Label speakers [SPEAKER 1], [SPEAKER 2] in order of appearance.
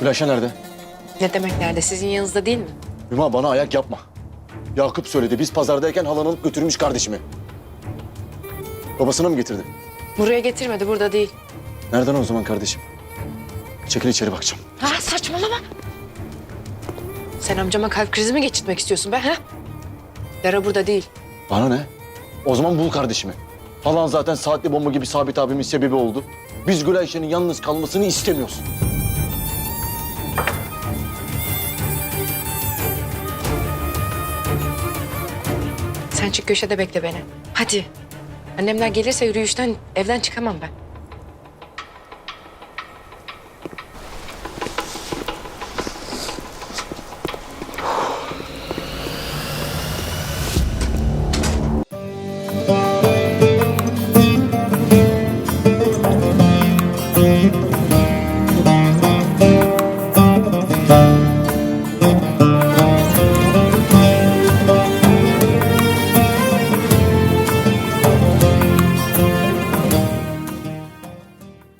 [SPEAKER 1] Gülayşe nerede?
[SPEAKER 2] Ne demek nerede? Sizin yanınızda değil mi?
[SPEAKER 1] Hüma bana ayak yapma. Yakup söyledi. Biz pazardayken halan alıp götürmüş kardeşimi. Babasını mı getirdi?
[SPEAKER 2] Buraya getirmedi, burada değil.
[SPEAKER 1] Nereden o zaman kardeşim? Çekil içeri bakacağım.
[SPEAKER 2] Ha saçmalama. Sen amcama kalp krizi mi geçirtmek istiyorsun be ha? Dara burada değil.
[SPEAKER 1] Bana ne? O zaman bul kardeşimi. Halan zaten saatli bomba gibi Sabit abimin sebebi oldu. Biz Gülayşe'nin yalnız kalmasını istemiyoruz.
[SPEAKER 2] Sen çık köşede bekle beni. Hadi. Annemler gelirse yürüyüşten evden çıkamam ben.